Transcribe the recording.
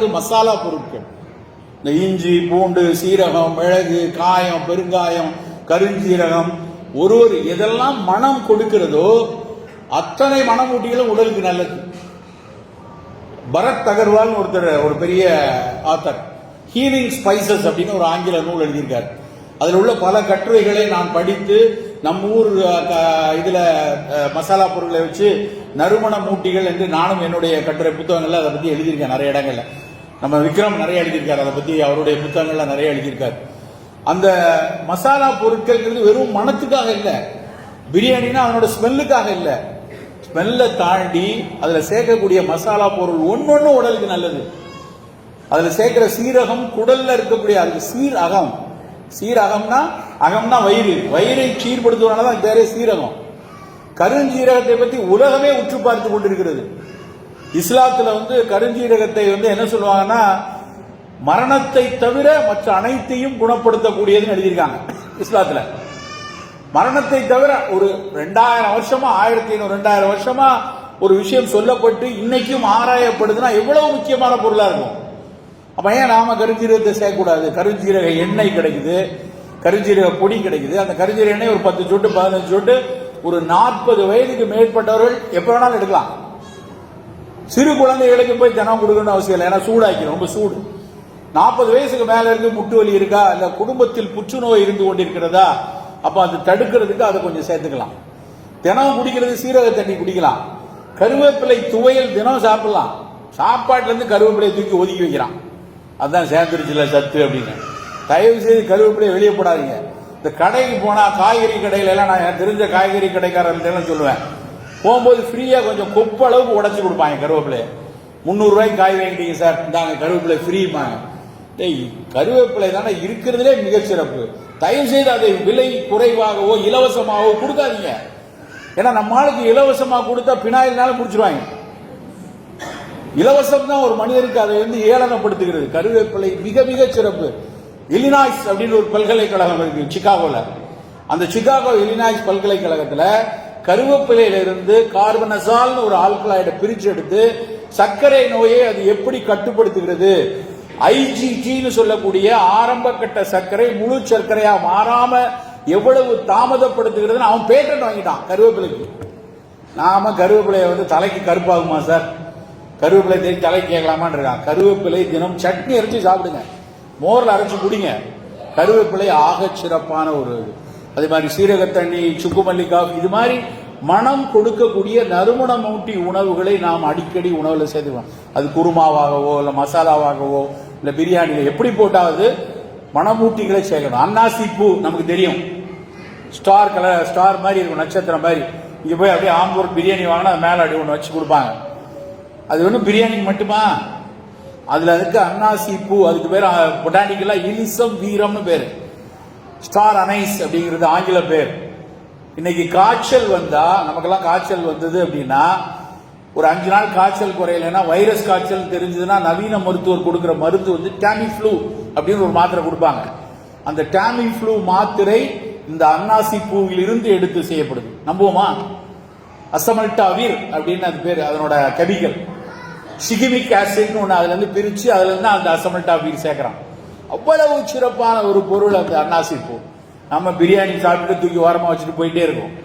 இது மசாலா பொருட்கள். இந்த இஞ்சி பூண்டு சீரகம் மிளகு காயம் பெருங்காயம் கருஞ்சீரகம் ஒரு ஒரு எதெல்லாம் மனம் கொடுக்கிறதோ அத்தனை மனமூட்டிகளும் உடலுக்கு நல்லது. பரத் அகர்வால் ஒருத்தர் ஒரு பெரிய ஆத்தர் ஹீலிங் ஸ்பைசஸ் அப்படின்னு ஒரு ஆங்கில நூல் எழுதியிருக்கார். அதில் உள்ள பல கட்டுரைகளை நான் படித்து நம்ம ஊர் இதில் இதுல மசாலா பொருட்களை வச்சு நறுமண மூட்டிகள் என்று நானும் என்னுடைய கட்டுரை புத்தகங்கள்ல அதை பத்தி எழுதியிருக்கேன் நிறைய இடங்கள்ல. நம்ம விக்ரம் நிறைய எழுதியிருக்காரு அதை பற்றி அவருடைய புத்தகங்கள்லாம் நிறைய எழுதியிருக்காரு அந்த மசாலா பொருட்கள்ங்கிறது வெறும் மனத்துக்காக இல்லை. பிரியாணினா அவனோட ஸ்மெல்லுக்காக இல்லை. ஸ்மெல்லை தாண்டி அதில் சேர்க்கக்கூடிய மசாலா பொருள் ஒன்று ஒன்று உடலுக்கு நல்லது. அதில் சேர்க்கிற சீரகம் குடல்ல இருக்கக்கூடிய அதுக்கு சீர் அகம். சீரகம்னா அகம்னா வயிறு. வயிறை சீர்படுத்துவனால தான் பேரே சீரகம். கருஞ்சீரகத்தை பற்றி உலகமே உற்று பார்த்து கொண்டிருக்கிறது. இஸ்லாத்துல வந்து கருஞ்சீரகத்தை வந்து என்ன சொல்லுவாங்கன்னா மரணத்தை தவிர மற்ற அனைத்தையும் குணப்படுத்தக்கூடியதுன்னு எழுதியிருக்காங்க இஸ்லாத்துல. மரணத்தை தவிர ஒரு ரெண்டாயிரம் வருஷமா ஆயிரத்தி ஐநூறு ரெண்டாயிரம் வருஷமா ஒரு விஷயம் சொல்லப்பட்டு இன்னைக்கும் ஆராயப்படுதுன்னா எவ்வளவு முக்கியமான பொருளா இருக்கும். அப்ப ஏன் நாம கருஞ்சீரகத்தை சேர்க்கக்கூடாது? கருஞ்சீரக எண்ணெய் கிடைக்குது கருஞ்சீரக பொடி கிடைக்குது. அந்த கருஞ்சீரக எண்ணெய் ஒரு பத்து சொட்டு பதினஞ்சு சொட்டு ஒரு நாற்பது வயதுக்கு மேற்பட்டவர்கள் எப்ப வேணாலும் எடுக்கலாம். சிறு குழந்தைகளுக்கு போய் தினம் கொடுக்கணும்னு அவசியம் இல்லை. ஏன்னா சூடாக்கி ரொம்ப சூடு. நாற்பது வயசுக்கு மேல இருக்கு முட்டு வலி இருக்கா? இல்ல குடும்பத்தில் புற்றுநோய் இருந்து கொண்டிருக்கிறதா? அப்ப அது தடுக்கிறதுக்கு அதை கொஞ்சம் சேர்த்துக்கலாம். தினம் குடிக்கிறது சீரக தண்ணி குடிக்கலாம். கருவேப்பிலை துவையல் தினம் சாப்பிடலாம். சாப்பாட்டிலேருந்து கருவேப்பிலையை தூக்கி ஒதுக்கி வைக்கிறான். அதான் சேர்ந்துருச்சுல சத்து அப்படின்னு. தயவு செய்து கருவேப்பிலையை வெளியே போடாதீங்க. இந்த கடைக்கு போனால் காய்கறி கடையில எல்லாம் நான் தெரிஞ்ச காய்கறி கடைக்காரர்கிட்ட சொல்லுவேன். போகும்போது ஃப்ரீயாக கொஞ்சம் கொப்பு அளவுக்கு உடச்சி கொடுப்பாங்க கருவேப்பிலையை. முந்நூறுரூவாய்க்கு காய் வாங்கிட்டீங்க சார். இந்தாங்க கருவேப்பிலை ஃப்ரீமாங்க டேய் கருவேப்பிலை தானே இருக்கிறதுலே மிகச்சிறப்பு. தயவு செய்து அதை விலை குறைவாகவோ இலவசமாகவோ கொடுக்காதீங்க. ஏன்னா நம்ம ஆளுக்கு இலவசமாக கொடுத்தா பினாயில்னாலும் குடிச்சிருவாங்க இலவசம் தான் ஒரு மனிதருக்கு அதை வந்து ஏளனப்படுத்துகிறது. கருவேப்பிலை மிக மிக சிறப்பு இலினாய்ஸ் அப்படின்னு ஒரு பல்கலைக்கழகம் இருக்கு சிகாகோல அந்த சிகாகோ இலினாய்ஸ் பல்கலைக்கழகத்தில் கருவேப்பிலையில இருந்து கார்பனசால்னு ஒரு ஆல்கலாய்டை பிரிச்சு எடுத்து சர்க்கரை நோயை அது எப்படி கட்டுப்படுத்துகிறது? ஐஜிடின்னு சொல்லக்கூடிய ஆரம்ப கட்ட சர்க்கரை முழு சர்க்கரையா மாறாம எவ்வளவு தாமதப்படுத்துகிறதுன்னு அவன் பேட்டன் வாங்கிட்டான் கருவேப்பிலைக்கு. நாம கருவேப்பிலையை வந்து தலைக்கு கருப்பாகுமா சார்? கருவேப்பிலை தேடி தலைக்கு கேட்கலாமான் இருக்கான் கருவேப்பிலை தினம் சட்னி அரைச்சு சாப்பிடுங்க. மோரில் அரைச்சு குடிங்க. கருவேப்பிலை ஆக சிறப்பான ஒரு இது. அது மாதிரி சீரக தண்ணி சுக்கு மல்லிகா இது மாதிரி மனம் கொடுக்கக்கூடிய நறுமணம் ஊட்டி உணவுகளை நாம் அடிக்கடி உணவில் சேர்த்துக்கணும் அது குருமாவாகவோ இல்லை மசாலாவாகவோ இல்லை பிரியாணியில் எப்படி போட்டாவது மணமூட்டிகளை சேர்க்கணும். அன்னாசி பூ நமக்கு தெரியும். ஸ்டார் கலர் ஸ்டார் மாதிரி இருக்கும் நட்சத்திரம் மாதிரி. இங்கே போய் அப்படியே ஆம்பூர் பிரியாணி வாங்கினா அது மேல அப்படி ஒன்று வச்சு கொடுப்பாங்க. அது ஒன்றும் பிரியாணிக்கு மட்டுமா? அதில் அதுக்கு அன்னாசி பூ அதுக்கு பேர் பொட்டானிக்கலா இலிசம் வீரம்னு பேர். ஸ்டார் அனைஸ் அப்படிங்கிறது ஆங்கில பேர். இன்னைக்கு காய்ச்சல் வந்தா நமக்கெல்லாம் காய்ச்சல் வந்தது அப்படின்னா ஒரு அஞ்சு நாள் காய்ச்சல் குறையலைன்னா வைரஸ் காய்ச்சல் தெரிஞ்சதுன்னா நவீன மருத்துவர் கொடுக்குற மருந்து வந்து டேமி ஃப்ளூ அப்படின்னு ஒரு மாத்திரை கொடுப்பாங்க. அந்த டேமி ஃப்ளூ மாத்திரை இந்த அன்னாசி பூவில் இருந்து எடுத்து செய்யப்படுது. நம்புவோமா? அசமல்டாவிர் அப்படின்னு அது பேர் அதனோட கவிகள் சிகிமிக் ஆசிட்னு ஒன்று அதுலேருந்து பிரித்து அதுலேருந்து அந்த அசமல்டாவிர் சேர்க்குறான். அவ்வளவு சிறப்பான ஒரு பொருள் அந்த அன்னாசி பூ. நம்ம பிரியாணி சாப்பிட்டு தூக்கி ஓரமாக வச்சுட்டு போயிட்டே இருக்கோம்.